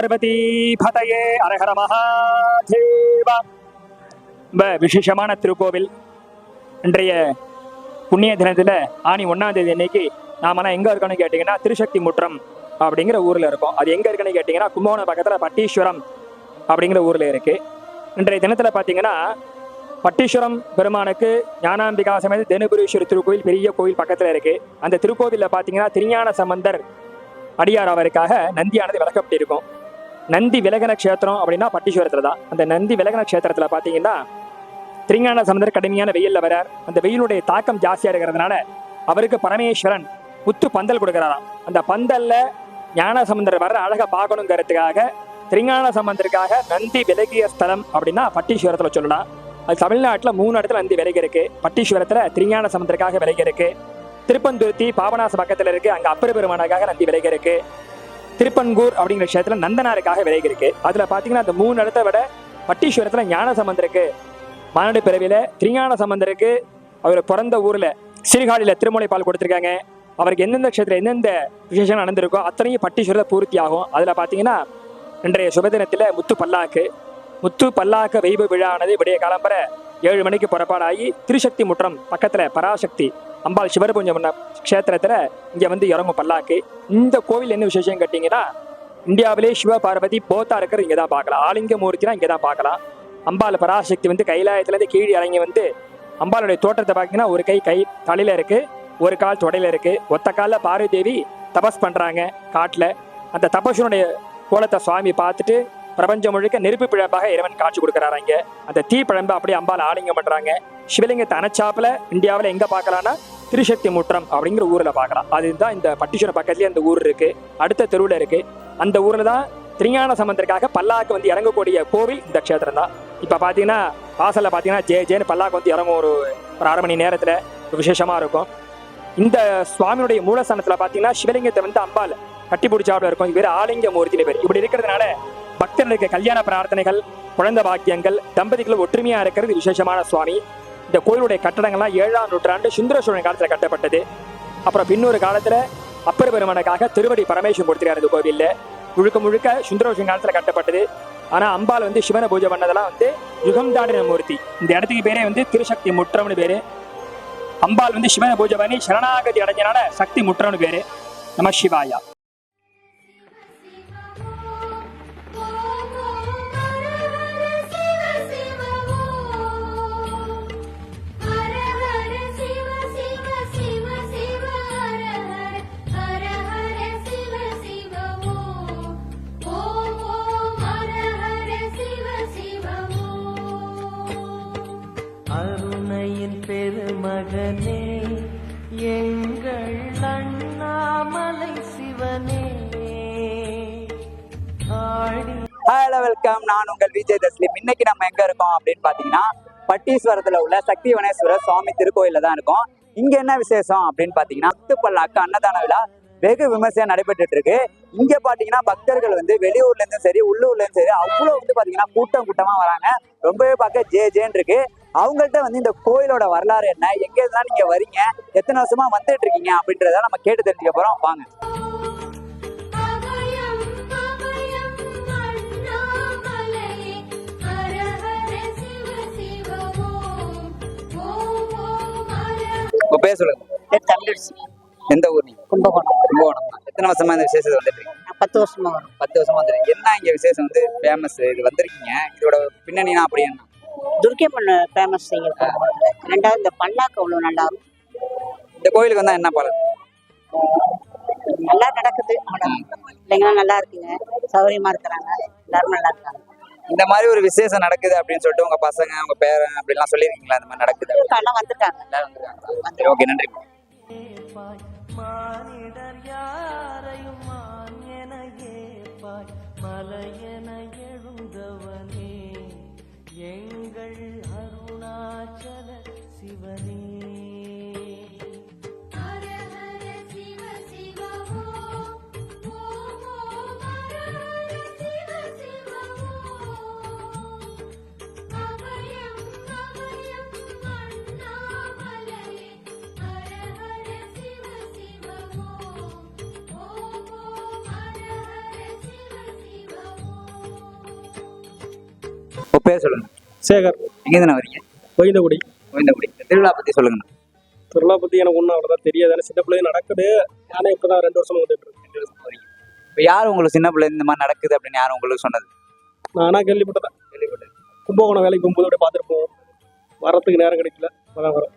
பார்வதி பதையே அரஹர மகாதேவா ரொம்ப விசேஷமான திருக்கோவில் இன்றைய புண்ணிய தினத்துல ஆணி ஒன்றாம் தேதி அன்னைக்கு நாமெல்லாம் எங்க இருக்கோம்னு கேட்டிங்கன்னா திருசக்தி முற்றம் அப்படிங்கிற ஊர்ல இருக்கோம் அது எங்க இருக்குன்னு கேட்டிங்கன்னா கும்பகோணம் பக்கத்துல பட்டீஸ்வரம் அப்படிங்கிற ஊர்ல இருக்கு இன்றைய தினத்துல பாத்தீங்கன்னா பட்டீஸ்வரம் பெருமானுக்கு ஞானாம்பிகா சமேத தினபுரீஸ்வரர் திருக்கோயில் பெரிய கோயில் பக்கத்துல இருக்கு அந்த திருக்கோவிலில் பாத்தீங்கன்னா திருஞான சம்பந்தர் அடியார் அவருக்காக நந்தியானது விளக்கப்பட்டிருக்கும் நந்தி விலகன க்ஷேத்திரம் அப்படின்னா பட்டீஸ்வரத்துல தான். அந்த நந்தி விலகன க்ஷேத்திரத்துல பார்த்தீங்கன்னா திருஞான சமுதர் கடுமையான வெயில்ல வரார். அந்த வெயிலுடைய தாக்கம் ஜாஸ்தியாக இருக்கிறதுனால அவருக்கு பரமேஸ்வரன் முத்து பந்தல் கொடுக்குறாராம். அந்த பந்தல்ல ஞான சம்பந்தர் வர அழகை பார்க்கணுங்கிறதுக்காக திருஞான சம்பந்தருக்காக நந்தி விலகிய ஸ்தலம் அப்படின்னா பட்டீஸ்வரத்துல சொல்லலாம். அது தமிழ்நாட்டுல மூணு இடத்துல நந்தி விலகி இருக்கு பட்டீஸ்வரத்துல திருஞான சம்பந்தருக்காக விலகி இருக்கு திருப்பந்துருத்தி பாபநாச பக்கத்துல இருக்கு. அங்க அப்பர் பெருமானுக்காக நந்தி விலகி இருக்கு திருப்பன்கூர் அப்படிங்கிற விஷயத்துல நந்தனாருக்காக விலகி இருக்கு. அதுல பாத்தீங்கன்னா அந்த மூணு இடத்த விட பட்டீஸ்வரத்துல ஞான சம்பந்தருக்கு மாநாடு பிறவியில திருஞான சம்பந்தருக்கு அவர் பிறந்த ஊர்ல சீர்காழியில திருமலை பால் கொடுத்திருக்காங்க. அவருக்கு எந்தெந்த க்ஷேத்திரம் எந்தெந்த விசேஷம் நடந்திருக்கோ அத்தனையும் பட்டீஸ்வரத்தை பூர்த்தி ஆகும். அதுல பாத்தீங்கன்னா இன்றைய சுபதினத்துல முத்து பல்லாக்கு. முத்து பல்லாக்க வைப விழானது விடிய காலம்பர ஏழு மணிக்கு புறப்பாடாகி திருசக்தி முற்றம் பக்கத்துல பராசக்தி அம்பாள் சிவரபுஞ்சம் க்ஷேத்திரத்தில் இங்கே இங்க வந்து இறங்கும் பல்லாக்கு. இந்த கோவில் என்ன விசேஷம் கேட்டீங்கன்னா இந்தியாவிலே சிவ பார்வதி போத்தா இருக்கிற இங்க தான் பார்க்கலாம். ஆலிங்க மூர்த்தினா இங்க தான் பார்க்கலாம். அம்பாள் பராசக்தி வந்து கைலாயத்துல இருந்து கீழே இறங்கி வந்து அம்பாளுடைய தோற்றத்தை பார்த்தீங்கன்னா ஒரு கை கை தலையில இருக்கு ஒரு கால் தொடையில இருக்கு. ஒத்த காலில் பார்வதி தேவி தபஸ் பண்றாங்க காட்டுல. அந்த தபஸுனுடைய கோலத்தை சுவாமி பார்த்துட்டு பிரபஞ்சம் முழுக்க நெருப்பு பிழம்பாக இறைவன் காட்சி கொடுக்குறாரு அந்த தீ பிழம்பு அப்படியே அம்பாள் ஆலிங்கம் பண்றாங்க. சிவலிங்கத்தை அணைச்சாப்புல இந்தியாவில் எங்க பார்க்கலான்னா திருசக்தி முற்றம் அப்படிங்கிற ஊர்ல பார்க்கலாம். அதுதான் இந்த பட்டிச்சுரம் பக்கத்துலயே அந்த ஊர் இருக்கு. அடுத்த தெருவுல இருக்கு. அந்த ஊர்ல தான் திருஞான சம்பந்தருக்காக பல்லாக்கு வந்து இறங்கக்கூடிய கோவில் இந்த க்ஷேத்திரம் தான். இப்ப பாத்தீங்கன்னா வாசல்ல பாத்தீங்கன்னா ஜே ஜேன்னு பல்லாக்கு வந்து இறங்கும் ஒரு ஒரு அரை மணி நேரத்துல விசேஷமாக விசேஷமா இருக்கும். இந்த சுவாமியுடைய மூலஸ்தானத்தில் பாத்தீங்கன்னா சிவலிங்கத்தை வந்து அம்பாள் கட்டி பிடிச்சாப்புல இருக்கும். இவர் ஆலிங்க மூர்த்தியில பேர். இப்படி இருக்கிறதுனால பக்தர்களுக்கு கல்யாண பிரார்த்தனைகள் குழந்தை பாக்கியங்கள் தம்பதிகள் ஒற்றுமையா இருக்கிறது விசேஷமான சுவாமி. இந்த கோயிலுடைய கட்டடங்கள்லாம் ஏழாம் நூற்றாண்டு சுந்தர சோழன் காலத்துல கட்டப்பட்டது. அப்புறம் பின்னொரு காலத்துல அப்பர் பெருமனுக்காக திருவடி பரமேஸ்வரன் கொடுத்துருக்காரு இந்த கோவில்ல. முழுக்க முழுக்க சுந்தரசோழன் காலத்துல கட்டப்பட்டது. ஆனா அம்பாள் வந்து சிவனை பூஜை பண்ணதெல்லாம் வந்து யுகம் தாடின மூர்த்தி. இந்த இடத்துக்கு பேரே வந்து திருசக்தி முற்றம்னு பேரு. அம்பாள் வந்து சிவனை பூஜை பண்ணி சரணாகதி அடைஞ்சனால சக்தி முற்றம்னு பேரு. நம சிவாயா. அருணையின் பெருமகனே எங்கள் அண்ணாமலை சிவனே. ஹலோ வெல்கம் நான் உங்கள் விஜய் தஸ்லிம் இன்னைக்கு நம்ம எங்க இருக்கோம் அப்படின்னு பாத்தீங்கன்னா பட்டீஸ்வரத்துல உள்ள சக்தி வனேஸ்வரர் சுவாமி திருக்கோயில தான் இருக்கோம். இங்க என்ன விசேஷம் அப்படின்னு பாத்தீங்கன்னா அத்துப்பல்லாக்கு அன்னதான விழா. வெகு விமர்சையா நடைபெற்றுட்டு இருக்கு இங்க பாத்தீங்கன்னா பக்தர்கள் வந்து வெளியூர்ல இருந்தும் சரி உள்ளூர்ல இருந்தும் சரி அவ்வளவு வந்து பாத்தீங்கன்னா கூட்டம் கூட்டமா வராங்க. ரொம்பவே பார்க்க ஜே ஜேன்னு இருக்கு. அவங்கள்ட்ட வந்து இந்த கோயிலோட வரலாறு என்ன? எங்க இருந்தா நீங்க வரீங்க? எத்தனை வருஷமா வந்துட்டு இருக்கீங்க அப்படின்றத நம்ம கேட்டு தெரிஞ்சுக்க போறோம். வாங்க. உங்க பேர் சொல்லுங்க. எந்த ஊர் நீங்க கும்பகோணம். கும்பகோணம். எத்தனை வருஷமா இந்த விசேஷத்தை வந்துட்டு பத்து வருஷமா வரும் பத்து வருஷமா வந்துருக்கீங்க என்ன இங்க விசேஷம் வந்து? ஃபேமஸ் இது வந்திருக்கீங்க. இதோட பின்னணினா அப்படி என்ன? துர்க்கை பண்ண ஃபேமஸ் இங்க கும்பகோணத்துல ரெண்டாவது இந்த பல்லாக்கு அவ்வளோ நல்லா இருக்கும் இந்த கோயிலுக்கு வந்தா என்ன பலன்? நல்லா நடக்குது. அவ்வளவுதான். பிள்ளைங்களாம் நல்லா இருக்குங்க. சௌகரியமா இருக்கிறாங்க. எல்லாரும் நல்லா இருக்காங்க. இந்த மாதிரி ஒரு விசேஷம் நடக்குது அப்படின்னு சொல்லிட்டு உங்க பசங்க உங்க பேரன் அப்படிலாம் சொல்லியிருக்கீங்களா? இந்த மாதிரி நடக்குது? எல்லாம் வந்துட்டாங்க எல்லாரும் வந்திருக்காங்களா? சரி ஓகே நன்றி. மானிடர் யாரையும் மான் என ஏப்பாய் மலையென எழுந்தவனே சிவ சிவ பேர் சொல்லுங்க. சேகர். எங்கேருந்து வரீங்க? கோவிந்தகுடி இந்த திருவிழா பத்தி சொல்லுங்கண்ணா திருவிழா பத்தி எனக்கு ஒன்றும் அவ்வளோதான் தெரியாது. சின்ன பிள்ளைங்க நடக்குது. நானே இப்போ தான் ரெண்டு வருஷமா வந்துட்டு இருக்கேன். இப்போ யார் உங்களுக்கு சின்ன பிள்ளை இந்த மாதிரி நடக்குது அப்படின்னு யாரும் உங்களுக்கு சொன்னது? நானா கேள்விப்பட்டதான் கும்பகோணம் வேலைக்கு போகும்போது அப்படியே பார்த்துருப்போம். வரத்துக்கு நேரம் கிடைக்கல. அதான் வரோம்.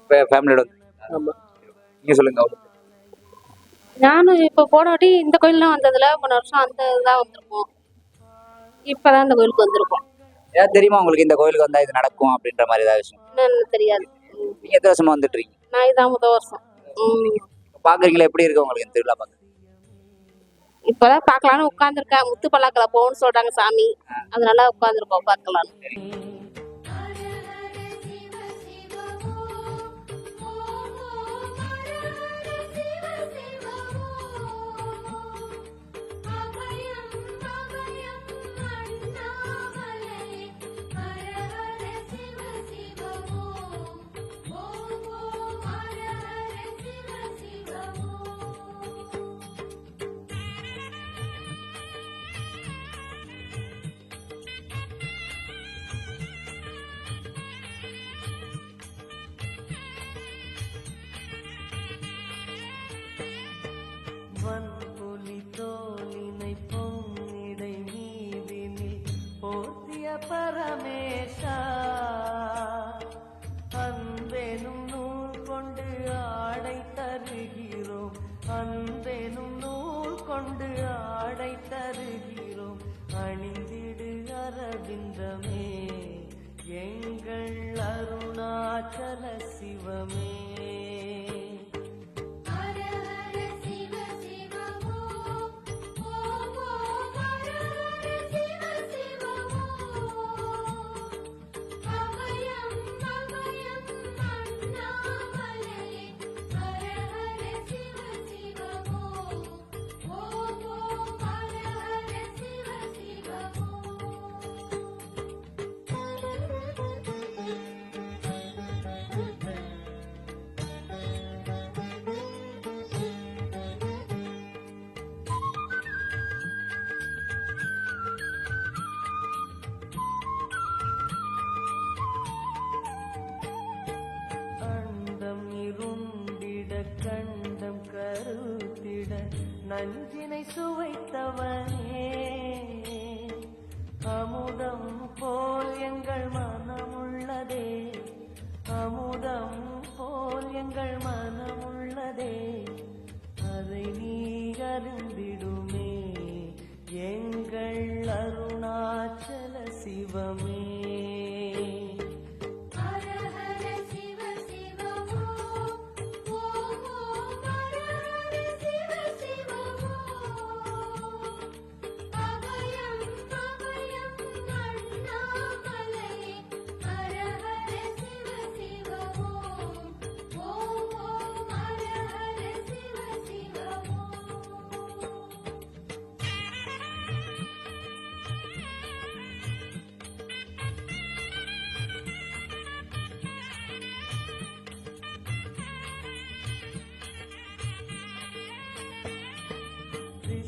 இப்போ ஃபேமிலியோட ஆமா. நீங்க சொல்லுங்க. நானும் இப்போ போன வாட்டி இந்த கோயில்லாம் வந்ததுல. போன வருஷம் அந்த இதாக வந்திருக்கோம் இப்போதான் இந்த கோயிலுக்கு வந்திருக்கோம். ஏதாவது தெரியுமா உங்களுக்கு இந்த கோயிலுக்கு வந்தா இது நடக்கும் அப்படின்ற மாதிரி ஏதாவது விஷயம்? என்னன்னு தெரியாது. நீங்க எத்தனை வருஷமா வந்துட்டு இருக்கீங்க நான் இதான் முதல் வருஷம். ம். பாக்குறீங்களா? எப்படி இருக்கு உங்களுக்கு இந்த திருவிழா பார்க்க இப்போதான் பார்க்கலான்னு உட்காந்துருக்கேன் முத்து பல்லாக்கில் போகணும்னு சொல்றாங்க சாமி. அதனால உட்காந்துருக்கோம் பார்க்கலாம் ظن 等天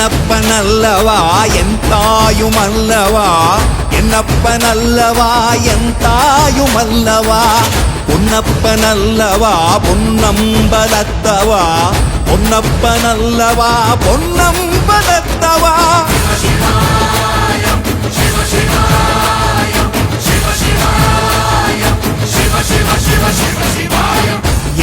என்னப்பன் அல்லவா என் தாயும் அல்லவா? என்னப்பன் அல்லவா என் தாயும் அல்லவா? பொன்னப்பன் அல்லவா பொன்னம்பலத்தவா? பொன்னப்பன் அல்லவா பொன்னம்பலத்தவா? Shiva Shiva Shiva Shiva Shiva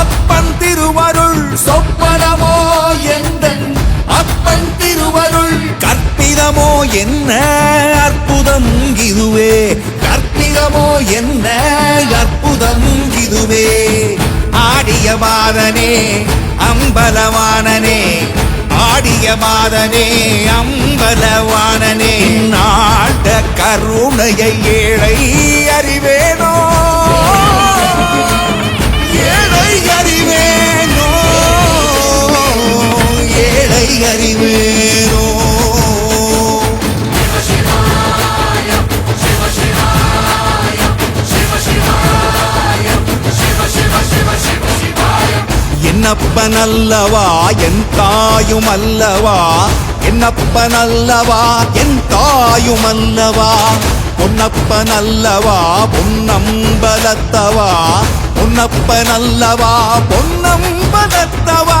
அப்பன் திருவருள் சொப்பனமோ எந்தன்? அப்பன் திருவருள் கற்பிதமோ என்ன? அற்புதம் இதுவே. கற்பிதமோ என்ன? அற்புதம் இதுவே. ஆடிய மாதனே அம்பலவானனே. ஆடிய மாதனே அம்பலவானனே. நாட்ட கருணையை ஏழை அறிவேனோ? ஏழை அறிவேனோ என்னப்பன் அல்லவா என் தாயும் அல்லவா என்னப்பன் அல்லவா என் தாயும் அல்லவா பொன்னப்பன் அல்லவா பொன்னம்பலத்தவா? பொன்னப்பன் அல்லவா பொன்னம்பலத்தவா?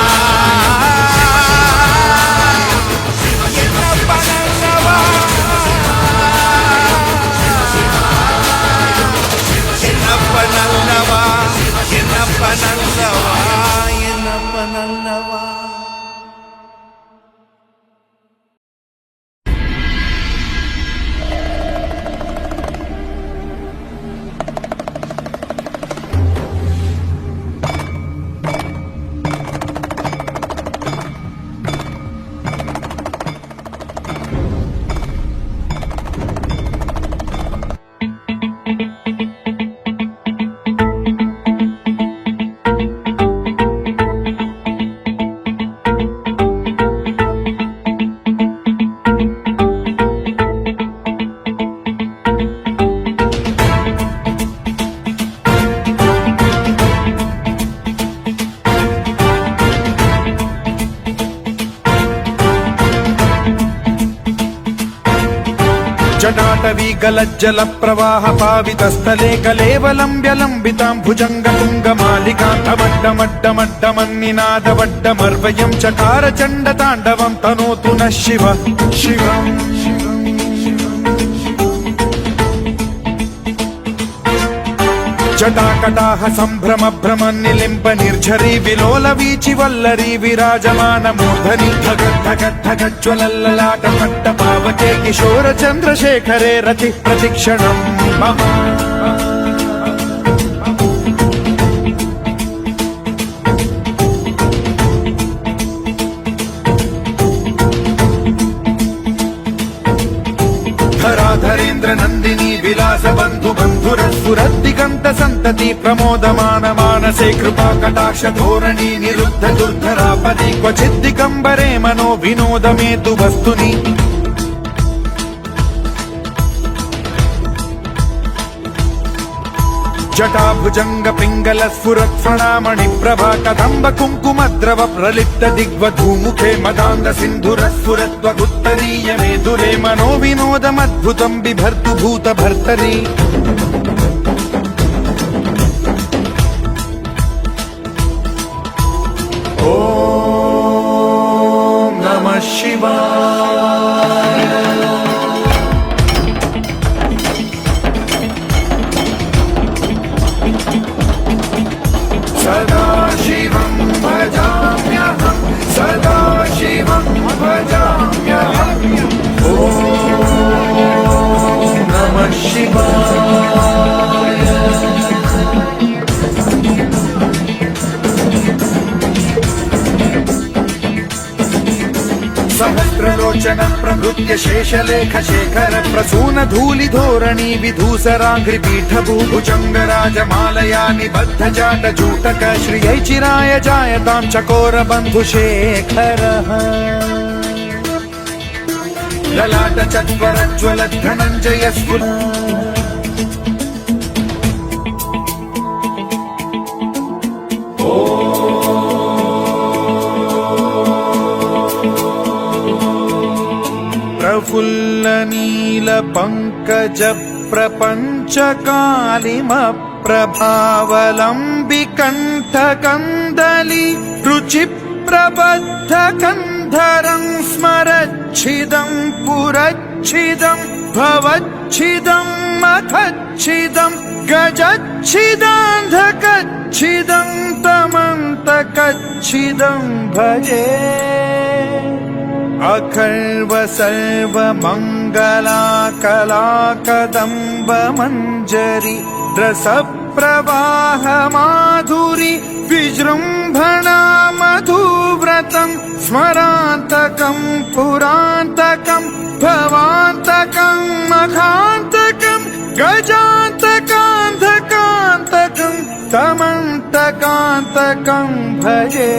Bananza पाटवी गलज्जल प्रवाह पावितस्थले कलेवलम्ब्य लम्बितां भुजङ्ग तुङ्गमालिकान्तमड्डमड्डमड्डमन्निनादवड्डमर्वयं चकार चण्डताण्डवं तनोतु नः शिव शिवम् जटाकटाह జటాకటాహ సంభ్రమ భ్రమ నిలింప నిర్ఝరీ విలోల వీచి వల్లరి విరాజమాన మూర్ధని ఘట్టఘట్టఘజ్వలల్లలాట పట్ట పావకే కిశోర చంద్రశేఖరే రతి ప్రతిక్షణం. ధరాధరేంద్ర నందిని విలాస బంధు బంధురస్ఫురద్దిగంత సంతతి ప్రమోదమాన మానసే కృపా కటాక్ష ధోరణి నిరుద్ధ దుర్ధరాపది క్వచిద్దికంబరే మనో వినోదమే తు వస్తుని జటాభుజంగ పింగళ స్ఫురత్ఫణామణి ప్రభా కదంబ కుంకుమద్రవ ప్రలిప్త దిగ్వ ధూముఖే మదాంగ సింధుర స్ఫురత్వ గుత్తరీయ మేధురే మనో వినోదమద్భుతం బిభర్తు భూత భర్తరీ ఓం నమ శివా सहस्रलोचनं प्रभृत्य शेषलेखशेखर निबद्ध जाट जूटक श्रियै चिराय जायतां चकोरबन्धुशेखरः। ललाटचत्वरज्ज्वलद्धनञ्जयस्फुल। प्रबद्ध कन्धरं स्मरच्छिदं पुरच्छिदं भवच्छिदं मखच्छिदं गजच्छिदान्धकच्छिदं तमन्तकच्छिदं भजे अखर्व सर्वमङ्गलाकलाकदम्बमञ्जरि रसप्रवाहमाधुरि विजृम्भणा मधुव्रतम् स्मरान्तकम् पुरान्तकम् भवान्तकम् मखान्तकम् गजान्तकान्धकान्तकम् तमन्तकान्तकम् भजे।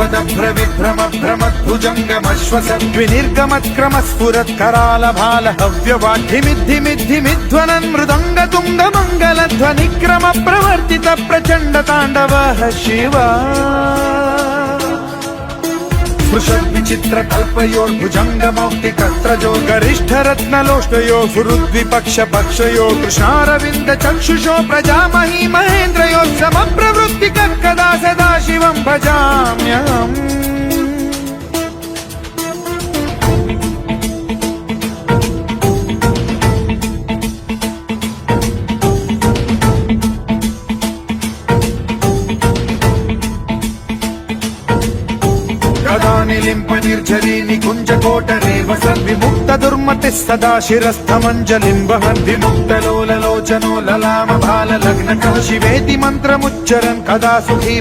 जयद्वद भ्रविभ्रम भ्रमद्भुजङ्गमश्वसद्विनिर्गमत्क्रम स्फुरत् कराल भाल हव्यवाढ्यमिद्धिमिद्धिमिध्वनन् मृदङ्ग तुङ्ग मङ्गलध्वनिक्रम प्रवर्तित प्रचण्ड ताण्डवः शिवा स्पृशद्विचित्र कल्पयोर्भुजङ्ग मौक्तिकत्रजो गरिष्ठ रत्नलोष्टयो सुहृद्विपक्ष पक्षयो कृष्णारविन्द चक्षुषो प्रजामही महेन्द्रयो समप्रवृत्ति कदा सदा शिवं भजाम्यहम् ఘోషింప నిర్జరీ నికుంజకోట రేవ సర్విముక్త దుర్మతి సదా శిరస్థమంజలింబ హందిముక్తలోలలోచనోలలామ బాల లగ్న కౌశివేతి మంత్రముచ్చరన్ కదా సుఖీ